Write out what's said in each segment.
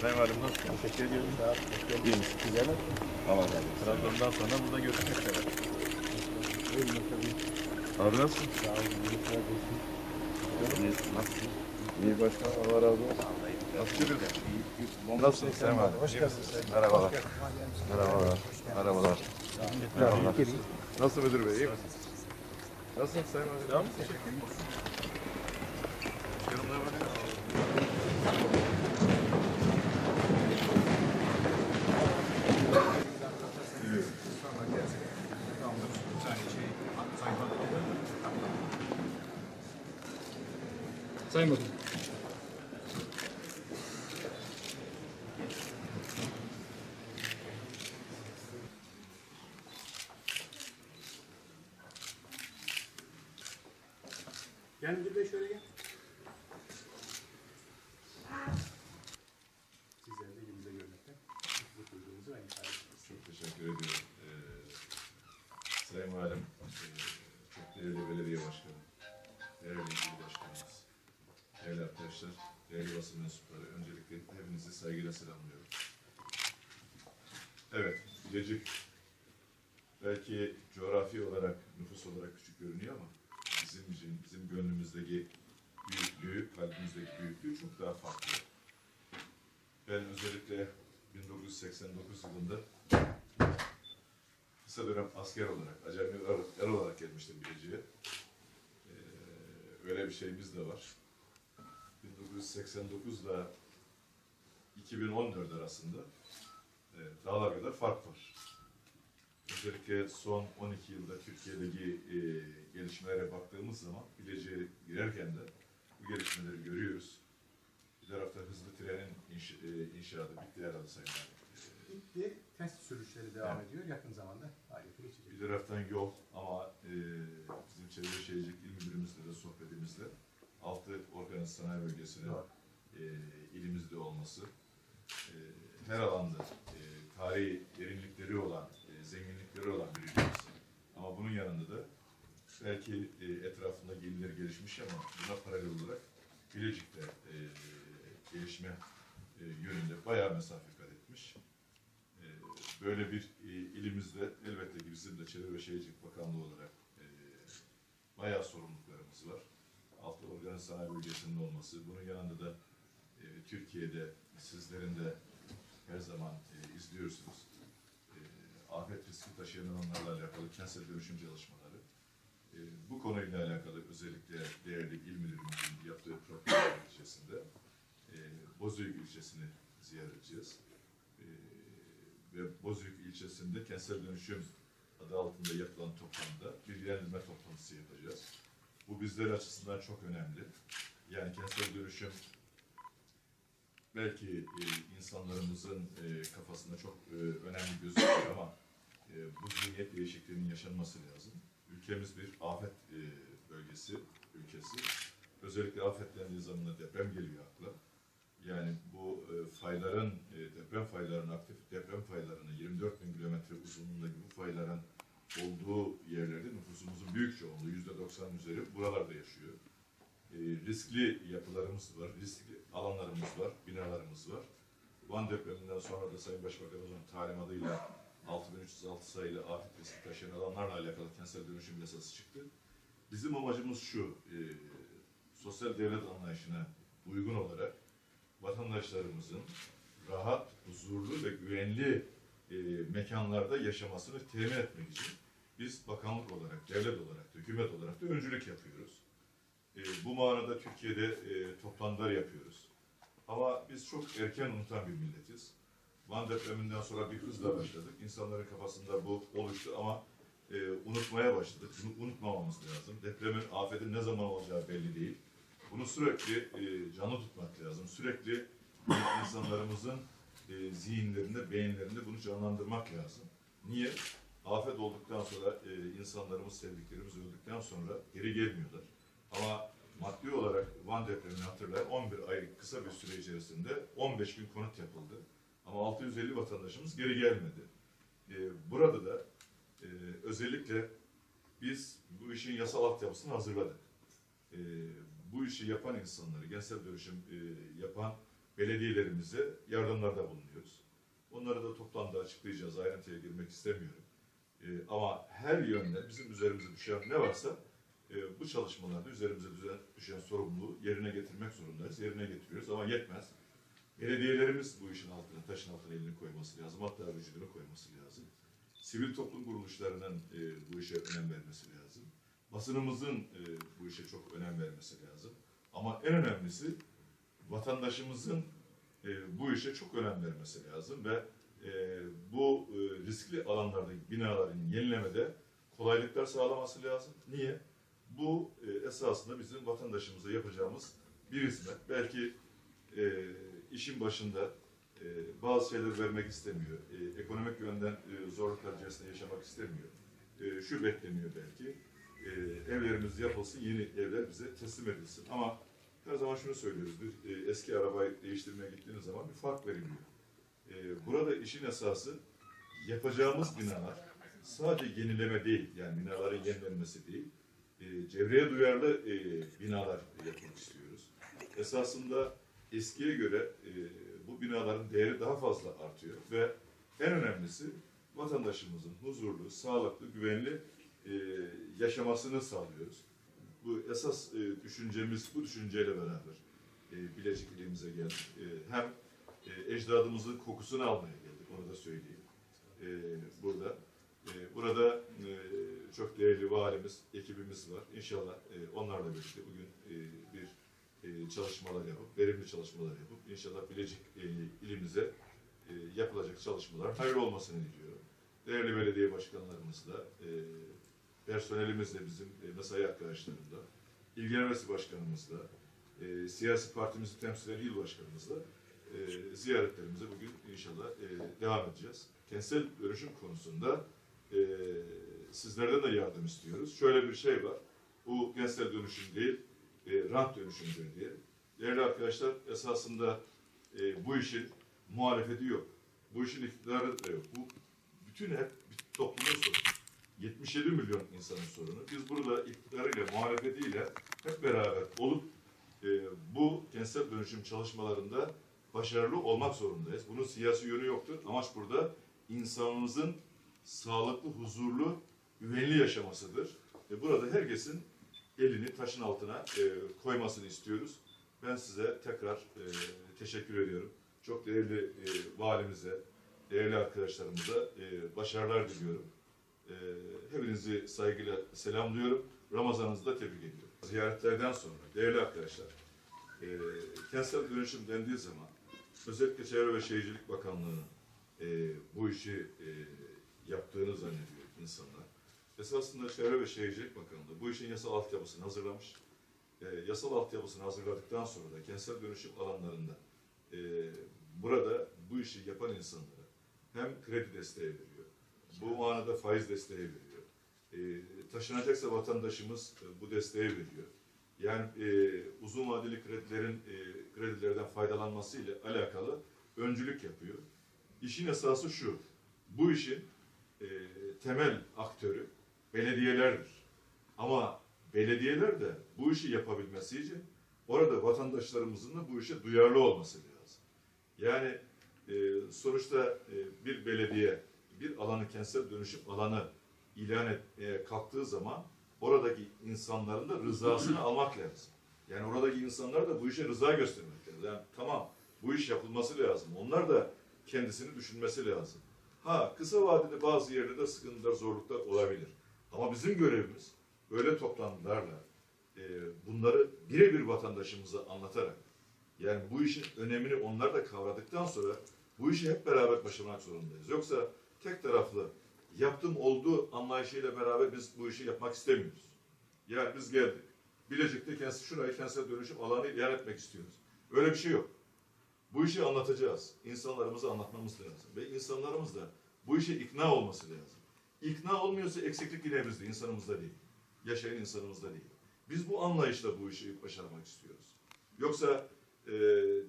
Sayın Valim nasılsın? Teşekkür ediyorum. Sağ olun. İyi misin? Güzel. Olsun. Trabzon'dan sonra burada görüşmek üzere. Abi nasılsın? Sağ olun. Nasılsın? İyi başkan. Allah razı olsun. Nasıl görüyorsun? Nasılsın Sayın Valim? Hoş geldiniz. Merhabalar. Merhabalar. Merhabalar. Merhabalar. Nasıl müdür bey? İyi misiniz? Nasılsın Sayın Valim? Tamam Teşekkür ederim. Bakan. Gel müdür bey şöyle gel. Saygıyla selamlıyorum. Evet, Bilecik belki coğrafi olarak, nüfus olarak küçük görünüyor ama bizim için, bizim gönlümüzdeki büyüklüğü, kalbimizdeki büyüklüğü çok daha farklı. Ben özellikle 1989 yılında kısa dönem asker olarak, acemi er olarak gelmiştim Bilecik'e. Ee, öyle bir şeyimiz de var. 1989 ile 2014 arasında e, dağlar kadar fark var. Özellikle son 12 yılda Türkiye'deki e, gelişmelere baktığımız zaman Bilecik'e girerken de bu gelişmeleri görüyoruz. Bir tarafta hızlı trenin inş, e, inşaatı bitti herhalde Sayın. Ee, Bitti. Test sürüşleri devam Evet. ediyor. Yakın zamanda faaliyete geçecek. Bir taraftan yol ama e, bizim Çevre Şehircilik İl Müdürümüzle de sohbetimizde altı organize sanayi bölgesinin Doğru. e, ilimizde olması e, her alanda e, tarihi derinlikleri olan, e, zenginlikleri olan bir ilimiz. Ama bunun yanında da belki e, etrafında gelileri gelişmiş ama buna paralel olarak Bilecik'te e, gelişme e, yönünde bayağı mesafe kat etmiş. E, böyle bir e, ilimizde elbette ki bizim de Çevre ve Şehircilik Bakanlığı olarak e, bayağı sorumluluklarımız var. Altı organize sanayi bölgesinin olması, bunun yanında da e, Türkiye'de sizlerin de her zaman e, izliyorsunuz. E, afet riski taşıyan alanlarla alakalı kentsel dönüşüm çalışmaları. E, bu konuyla alakalı özellikle değerli il müdürümüzün yaptığı program içerisinde e, Bozüyük ilçesini ziyaret edeceğiz. E, ve Bozüyük ilçesinde kentsel dönüşüm adı altında yapılan toplamda bilgilendirme toplantısı yapacağız. Bu bizler açısından çok önemli. Yani kentsel dönüşüm belki e, insanlarımızın e, kafasında çok e, önemli gözüküyor ama e, bu zihniyet değişikliğinin yaşanması lazım. Ülkemiz bir afet e, bölgesi, ülkesi. Özellikle afetlendiği zaman deprem geliyor akla. Yani bu e, fayların, e, deprem faylarının, aktif deprem faylarının 24 bin kilometre uzunluğundaki bu fayların olduğu yerlerde nüfusumuzun büyük çoğunluğu, yüzde 90 üzeri buralarda yaşıyor. E, riskli yapılarımız var, riskli alanlarımız var, binalarımız var. Van depreminden sonra da Sayın Başbakanımızın talimatıyla 6306 sayılı afet riski taşıyan alanlarla alakalı kentsel dönüşüm yasası çıktı. Bizim amacımız şu, e, sosyal devlet anlayışına uygun olarak vatandaşlarımızın rahat, huzurlu ve güvenli e, mekanlarda yaşamasını temin etmek için biz bakanlık olarak, devlet olarak, hükümet olarak da öncülük yapıyoruz. E, bu manada Türkiye'de e, toplantılar yapıyoruz. Ama biz çok erken unutan bir milletiz. Van depreminden sonra bir hızla başladık. İnsanların kafasında bu oluştu ama e, unutmaya başladık. Bunu unutmamamız lazım. Depremin, afetin ne zaman olacağı belli değil. Bunu sürekli e, canlı tutmak lazım. Sürekli insanlarımızın e, zihinlerinde, beyinlerinde bunu canlandırmak lazım. Niye? Afet olduktan sonra e, insanlarımız, sevdiklerimiz öldükten sonra geri gelmiyorlar. Ama maddi olarak Van depremini hatırlayın 11 aylık kısa bir süre içerisinde 15 gün konut yapıldı. Ama 650 vatandaşımız geri gelmedi. E, burada da e, özellikle biz bu işin yasal altyapısını hazırladık. E, bu işi yapan insanları, gençsel dönüşüm e, yapan belediyelerimize yardımlarda bulunuyoruz. Onları da toplamda açıklayacağız. Ayrıntıya girmek istemiyorum. Ee, ama her yönde bizim üzerimize düşen ne varsa e, bu çalışmalarda üzerimize düşen, sorumluluğu yerine getirmek zorundayız. Yerine getiriyoruz ama yetmez. Belediyelerimiz bu işin altına, taşın altına elini koyması lazım. Hatta vücudunu koyması lazım. Sivil toplum kuruluşlarının e, bu işe önem vermesi lazım. Basınımızın e, bu işe çok önem vermesi lazım. Ama en önemlisi vatandaşımızın e, bu işe çok önem vermesi lazım ve e, bu e, riskli alanlardaki binaların yenilemede kolaylıklar sağlaması lazım. Niye? Bu e, esasında bizim vatandaşımıza yapacağımız bir hizmet. Belki e, işin başında e, bazı şeyler vermek istemiyor. E, ekonomik yönden e, zorluklar içerisinde yaşamak istemiyor. E, şu bekleniyor belki. E, evlerimiz yapılsın, yeni evler bize teslim edilsin. Ama her zaman şunu söylüyoruz. Bir e, eski arabayı değiştirmeye gittiğiniz zaman bir fark veriliyor. E, burada işin esası yapacağımız binalar sadece yenileme değil, yani binaların yenilenmesi değil, e, çevreye duyarlı e, binalar yapmak istiyoruz. Esasında eskiye göre e, bu binaların değeri daha fazla artıyor ve en önemlisi vatandaşımızın huzurlu, sağlıklı, güvenli e, yaşamasını sağlıyoruz. Bu esas e, düşüncemiz bu düşünceyle beraber e, Bilecik ilimize geldik. E, hem e, ecdadımızın kokusunu almaya geldik, onu da söyleyeyim. E, burada e, burada e, çok değerli valimiz, ekibimiz var. İnşallah e, onlarla birlikte bugün e, bir e, çalışmalar yapıp, verimli çalışmalar yapıp inşallah Bilecik e, ilimize e, yapılacak çalışmalar hayırlı olmasını diliyorum. Değerli belediye başkanlarımızla, e, personelimizle bizim e, mesai arkadaşlarımla, ilgilenmesi başkanımızla, e, siyasi partimizi temsil eden il başkanımızla e, ziyaretlerimize bugün inşallah e, devam edeceğiz. Kentsel dönüşüm konusunda e, sizlerden de yardım istiyoruz. Şöyle bir şey var, bu kentsel dönüşüm değil, e, rant dönüşümüdür diye. Değerli arkadaşlar, esasında e, bu işin muhalefeti yok. Bu işin iktidarı da yok. Bu bütün hep toplumun sorunu. 77 milyon insanın sorunu. Biz burada iktidarıyla, muhalefetiyle hep beraber olup e, bu kentsel dönüşüm çalışmalarında başarılı olmak zorundayız. Bunun siyasi yönü yoktur. Amaç burada insanımızın sağlıklı, huzurlu, güvenli yaşamasıdır. Ve burada herkesin elini taşın altına e, koymasını istiyoruz. Ben size tekrar e, teşekkür ediyorum. Çok değerli e, valimize, değerli arkadaşlarımıza e, başarılar diliyorum. E, hepinizi saygıyla selamlıyorum. Ramazanınızı da tebrik ediyorum. Ziyaretlerden sonra değerli arkadaşlar, e, kentsel dönüşüm dendiği zaman özellikle Çevre ve Şehircilik Bakanlığı'nın e, bu işi e, yaptığını zannediyor insanlar. Esasında Çevre ve Şehircilik Bakanlığı bu işin yasal altyapısını hazırlamış. E, yasal altyapısını hazırladıktan sonra da kentsel dönüşüm alanlarında e, burada bu işi yapan insanlara hem kredi desteği veriyor, bu manada faiz desteği veriyor. E, taşınacaksa vatandaşımız e, bu desteği veriyor. Yani e, uzun vadeli kredilerin e, kredilerden faydalanması ile alakalı öncülük yapıyor. İşin esası şu, bu işin e, temel aktörü belediyelerdir. Ama belediyeler de bu işi yapabilmesi için orada vatandaşlarımızın da bu işe duyarlı olması lazım. Yani e, sonuçta e, bir belediye bir alanı kentsel dönüşüm alanı ilan etmeye kalktığı zaman oradaki insanların da rızasını almak lazım. Yani oradaki insanlar da bu işe rıza göstermek lazım. Yani tamam bu iş yapılması lazım. Onlar da kendisini düşünmesi lazım. Ha kısa vadede bazı yerlerde sıkıntılar, zorluklar olabilir. Ama bizim görevimiz böyle toplantılarla e, bunları birebir vatandaşımıza anlatarak yani bu işin önemini onlar da kavradıktan sonra bu işi hep beraber başarmak zorundayız. Yoksa tek taraflı yaptım olduğu anlayışıyla beraber biz bu işi yapmak istemiyoruz. Yani biz geldik. Bilecik'te kendisi şurayı kentsel dönüşüm alanı ilan etmek istiyoruz. Öyle bir şey yok. Bu işi anlatacağız. İnsanlarımıza anlatmamız lazım. Ve insanlarımız da bu işe ikna olması lazım. İkna olmuyorsa eksiklik yine bizde, insanımızda değil. Yaşayan insanımızda değil. Biz bu anlayışla bu işi başarmak istiyoruz. Yoksa e,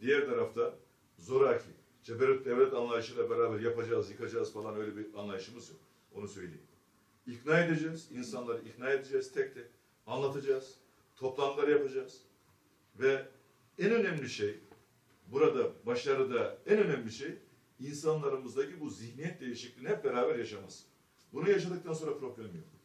diğer tarafta zoraki, ceberut devlet anlayışıyla beraber yapacağız, yıkacağız falan öyle bir anlayışımız yok. Onu söyleyeyim. İkna edeceğiz, insanları ikna edeceğiz tek tek. Anlatacağız, toplantılar yapacağız. Ve en önemli şey burada başarıda en önemli şey insanlarımızdaki bu zihniyet değişikliğini hep beraber yaşaması. Bunu yaşadıktan sonra problem yok.